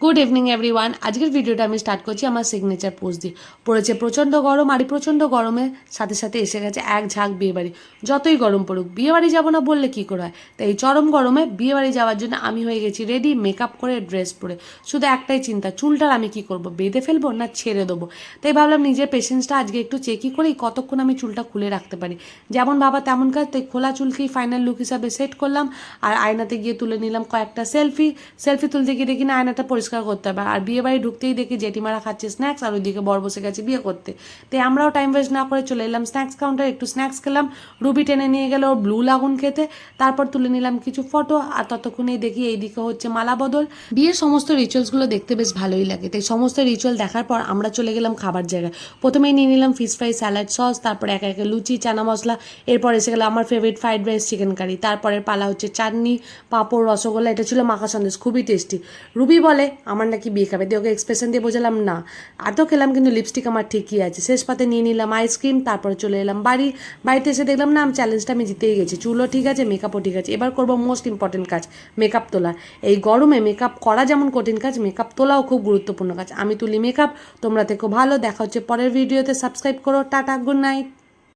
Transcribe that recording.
Good evening everyone আজকের ভিডিওটা আমি স্টার্ট করছি আমার সিগনেচার পোস্ট দিয়ে। পড়েছে, প্রচণ্ড গরম আর প্রচণ্ড গরমের সাথে সাথে এসে গেছে এক ঝাঁক বিয়েবাড়ি যতই গরম পড়ুক বিয়েবাড়ি যাব না বললে কী করে হয়? তাই চরম গরমে বিয়েবাড়ি যাওয়ার জন্য আমি হয়ে গেছি রেডি মেকআপ করে ড্রেস পরে। শুধু একটাই চিন্তা, চুলটার আমি কি করব? বেঁধে ফেলব না ছেড়ে দেবো? তাই ভাবলাম নিজের পেশেন্সটা আজকে একটু চেকই করেই কতক্ষণ আমি চুলটা খুলে রাখতে পারি। যেমন বাবা তেমন কাজ, তাই খোলা চুলকেই ফাইনাল লুক হিসাবে সেট করলাম। আর আয়নাতে গিয়ে তুলে নিলাম কয়েকটা সেলফি সেলফি তুলতে গিয়ে দেখি না আয়নাটা পরিষ্কার করতে হবে। আর বিয়ে বাড়ি ঢুকতেই দেখি জেঠিমারা খাচ্ছে স্ন্যাক্স আর ওইদিকে বর বসে গেছে বিয়ে করতে। তাই আমরাও টাইম ওয়েস্ট না করে চলে এলাম স্ন্যাক্স কাউন্টার একটু স্ন্যাক্স খেলাম। রুবি টেনে নিয়ে গেল ব্লু লাগুন খেতে। তারপর তুলে নিলাম কিছু ফটো আর ততক্ষণেই দেখি এইদিকে হচ্ছে মালা বদল। বিয়ের সমস্ত রিচুয়ালসগুলো দেখতে বেশ ভালোই লাগে। তাই সমস্ত রিচুয়াল দেখার পর আমরা চলে গেলাম খাবার জায়গায়। প্রথমেই নিয়ে নিলাম ফিশ ফ্রাই স্যালাড সস তারপরে একে একে লুচি, চানা মশলা। এরপর এসে গেলো আমার favourite fried rice chicken curry তারপরের পালা হচ্ছে চাটনি, পাঁপড়, রসগোল্লা, এটা ছিল মাখা সন্দেশ, খুবই টেস্টি রুবি বলে আমার নাকি বিয়ে খাবে। দিয়ে ওকে এক্সপ্রেশন দিয়ে বোঝালাম, না। তো খেলাম কিন্তু লিপস্টিক আমার ঠিকই আছে। শেষ পাতে নিয়ে নিলাম আইসক্রিম তারপরে চলে এলাম বাড়ি। বাড়িতে এসে দেখলাম, না, আমি চ্যালেঞ্জটা আমি জিতেই গেছি। চুলও ঠিক আছে মেকআপও ঠিক আছে। এবার করব মোস্ট ইম্পর্টেন্ট কাজ মেকআপ তোলা। এই গরমে মেকআপ করা যেমন কঠিন কাজ মেকআপ তোলাও খুব গুরুত্বপূর্ণ কাজ। আমি তুলি মেকআপ তোমরা থেকো ভালো। দেখা হচ্ছে পরের ভিডিওতে সাবস্ক্রাইব করো। Tata good night